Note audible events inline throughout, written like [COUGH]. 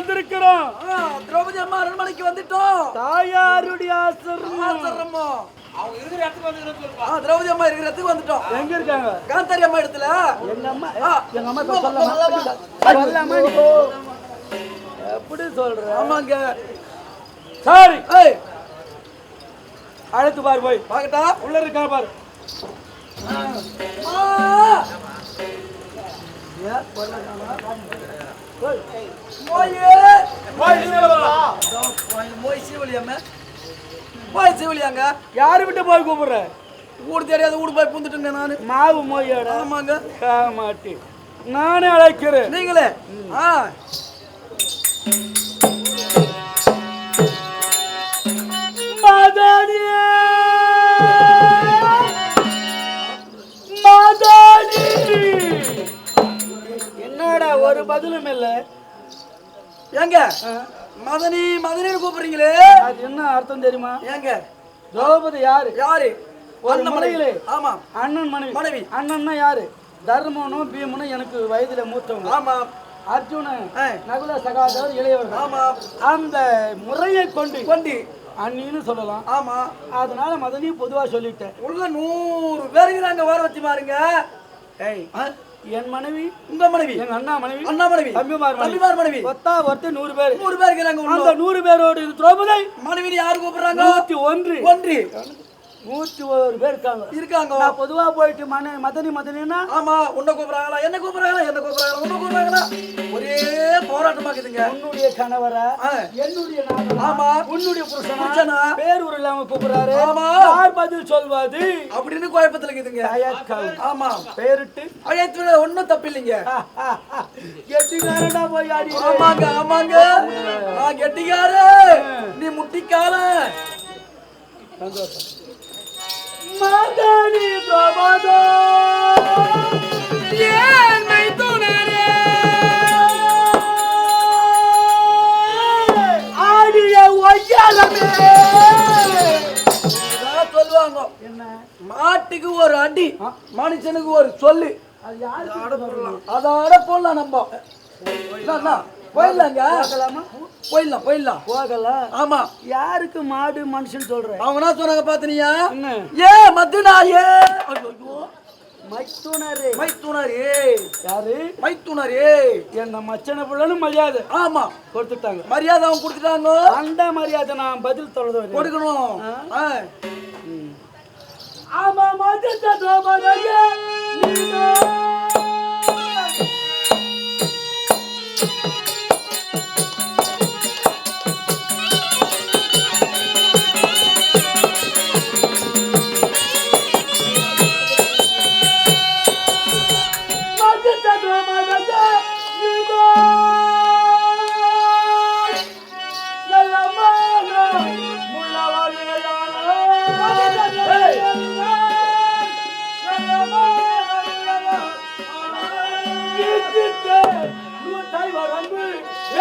வந்திருக்கிறோம். ஆ, திரௌபதி அம்மா அரண்மனைக்கு வந்துட்டோம். தாயாருடைய ஆசிரமம். ஆசிரமோ. ஆ, திரௌபதி அம்மா இருக்கிற இடத்துக்கு வந்துட்டோம். எங்க இருக்காங்க? காந்தாரி அம்மா இடத்துல. எங்க அம்மா? எங்க அம்மா சொல்லாமா? எப்படி சொல்ற? ஆமாங்க. சரி. அழைத்து பாரு போய். பாக்கட்டா உள்ள இருக்கா பாரு. கொல்லலாமா? போய். போய், சீவலியாங்க யாரு விட்டு போய் கூப்பிடுற? ஊடு தெரியாத ஊடு போய் பூந்துட்டுங்க நானு. மாவு மோயோட ஆமாங்க. மாட்டி நானே அழைக்கிறேன். நீங்களே? ஆ. மாதாடியே ஒரு பதிலும் இல்ல. ஏங்க? மதனி மதனின்னு கூப்பிடுறீங்களே? அது என்ன அர்த்தம் தெரியுமா? ஏங்க? திரௌபதி யாரு? யாரு? ஒரு. மனைவிலே. ஆமா. அண்ணன் மனைவி. மனைவி. அண்ணன்னா யாரு? தர்மனும் பீமனும் எனக்கு வயதுல மூத்தவங்க. ஆமா. அர்ஜுனன். நகுல சகாதவர் இளையவர்கள். ஆமா. அந்த முறையை கொண்டு கொண்டி. அண்ணின்னு சொல்லலாம். ஆமா. அதனால மதனி பொதுவா சொல்லிட்டேன். உள்ள நூறு பேருக்கு நாங்க வர வச்சு பாருங்க. ஏய் என் மனைவி உங்க மனைவி எங்க அண்ணா மனைவி அண்ணா மனைவி தம்பிமார் தம்பிமார் மனைவி. ஒத்தா ஒருத்தர் நூறு பேர். நூறு பேருக்கு நாங்க அந்த நூறு பேரோடு திரௌபதி. மனைவி யாரு கூப்பிடுறாங்க? ஒன்று. ஒன்றி. நூத்தி ஒரு பேர் இருக்காங்க. இருக்காங்க. நான் பொதுவா போயிட்டு மன மதனி மதனின்னா ஆமா உன்னை கூப்பிடுறாங்களா என்ன கூப்பிடுறாங்களா என்ன கூப்பிடுறாங்களா உன்னை கூப்பிடுறாங்களா? ஒரே போராட்டமா இருக்குதுங்க. உன்னுடைய கணவரா என்னுடைய ஆமா. உன்னுடைய புருஷனா. பேர் ஒரு இல்லாம கூப்பிடுறாரு. ஆமா. யார் பதில் சொல்வது? அப்படின்னு குழப்பத்துல இருக்குதுங்க. ஆமா. பேரிட்டு. அழைத்துல ஒண்ணும் தப்பில்லைங்க. கெட்டிக்காரடா போய் ஆடி. ஆமாங்க ஆமாங்க. ஆ, கெட்டிக்காரு. நீ முட்டிக்கால. மதனி மாட்டுக்கு ஒரு அடி. மனுஷனுக்கு ஒரு சொல்லு. அது யாரு அதோட போடலாம். நம்ம? போயிடலாங்க. போகலாமா? போயிடலாம் போயிடலாம். போகலாம். ஆமா. யாருக்கு மாடு மனுஷன் சொல்ற? அவங்க என்ன சொன்னாங்க பாத்தனியா? ஏ மத்துனாயே மைத்துனரே. மைத்துனரே. யாரு? மைத்துனரே. எங்க மச்சன பிள்ளைன்னு மரியாதை. ஆமா. கொடுத்துட்டாங்க. மரியாதை அவங்க கொடுத்துட்டாங்க? அந்த மரியாதை நான் பதில் சொல்றது கொடுக்கணும். ஆமா. மதித்த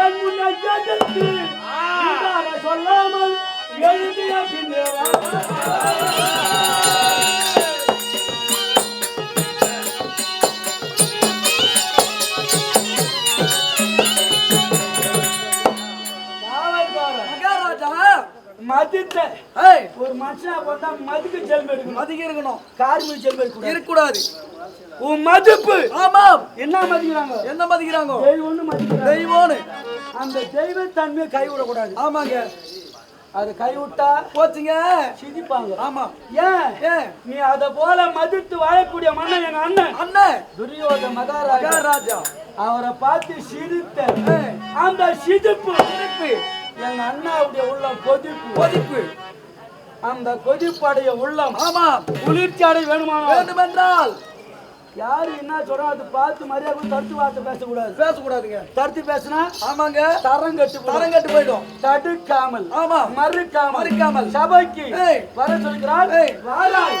என் முன்னை இதாக சொல்லாமல் எழுதிய பின்னே மதித்த ஒரு மனுஷனா பார்த்தா மதுக்கு செல்வம் எடுக்கணும். மதிக்க இருக்கணும். கார்மிக செல்வம் எடுக்கணும் இருக்கக்கூடாது. உன் மதிப்பு. ஆமாம். என்ன மதிக்கிறாங்க? என்ன மதிக்கிறாங்க? தெய்வம்னு மதிக்கிறாங்க. தெய்வம்னு. அந்த தெய்வ தன்மையை கைவிடக்கூடாது ஆமாங்க. அது கைவிட்டா போச்சுங்க. சிரிப்பாங்க. ஆமா. ஏன்? ஏன்? நீ அத போல மதித்து வாழக்கூடிய மன்னன் எங்க அண்ணன். அண்ணன். துரியோத மகாராஜா. அவரை பார்த்து சிரித்த அந்த சிரிப்பு. சிரிப்பு. எங்க அண்ணாவுடைய உள்ளம் கொதிப்பு. கொதிப்பு. அந்த கொதிப்படைய உள்ளம் ஆமா குளிர்ச்சி அடை வேணுமானா வேண்டுமென்றால். யாரு என்ன சொல்றோம் அது பார்த்து மரியாதை தடுத்து வார்த்தை பேசக்கூடாது. பேசக்கூடாதுங்க. தடுத்து பேசினா ஆமாங்க. தரம் கட்டு தரம் கட்டு போயிடும். தடுக்காமல். ஆமா. மறுக்காமல். மறுக்காமல். சபைக்கு. வர சொல்கிறார். வாராய்.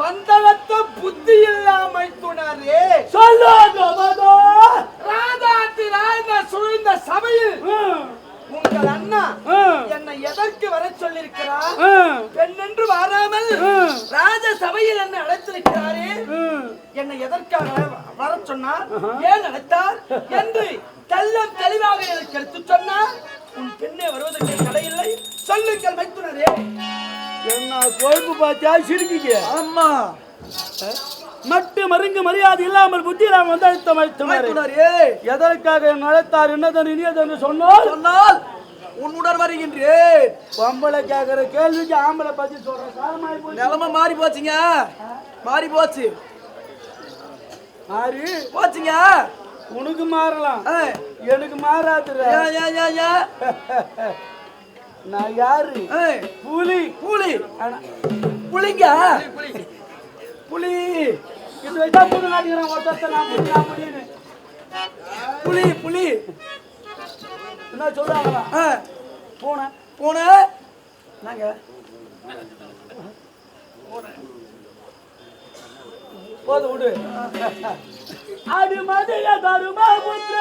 வந்தளத்த புத்தி இல்லாமை துணை மைத்துனாரே சொல்லாதோ ராஜாத்தி ராஜா சூழ்ந்த சபையில் உங்கள் அண்ணா என்னை எதற்கு வர சொல்லிருக்கிறார் பெண் என்று வராமல் ராஜ சபையில் என்னை அழைத்திருக்கிறாரே. என்னை எதற்காக வர சொன்னார்? ஏன் அழைத்தார்? என்று தெல்லம் தெளிவாக எனக்கு எடுத்து சொன்னார். உன் பெண்ணே வருவதற்கு தடையில்லை. சொல்லுங்கள் மைத்துனரே என்ன கொழுப்பு பார்த்தா சிரிக்கிங்க ஆமா. மட்டு மருங்கு மரியாதை இல்லாமல் புத்திராம் வந்து அழுத்த மறுத்துனாரு மைத்துனரே எதற்காக என்னை அழைத்தார் என்னதன் இனியதென்று சொன்னால்? சொன்னால் உன்னுடன் வருகின்றேன். பொம்பளை கேட்கிற கேள்விக்கு ஆம்பளை பத்தி சொல்ற காலமாயி போச்சு. நிலைமை மாறி போச்சுங்க. மாறி போச்சு. மாறி? போச்சுங்க. உனக்கு மாறலாம். எனக்கு ஏன்? [LAUGHS] நான் யாரு? புலி. புலி. புலிங்க? புலி. இது வச்சா புது நாட்டுக்கிறேன் ஒருத்தர் நான் புலி நான் புலின்னு. புலி புலி. என்ன சொல்றாங்களா? பூனை. பூனை. என்னங்க? போது விடு. அது மதுர தருமா புத்திர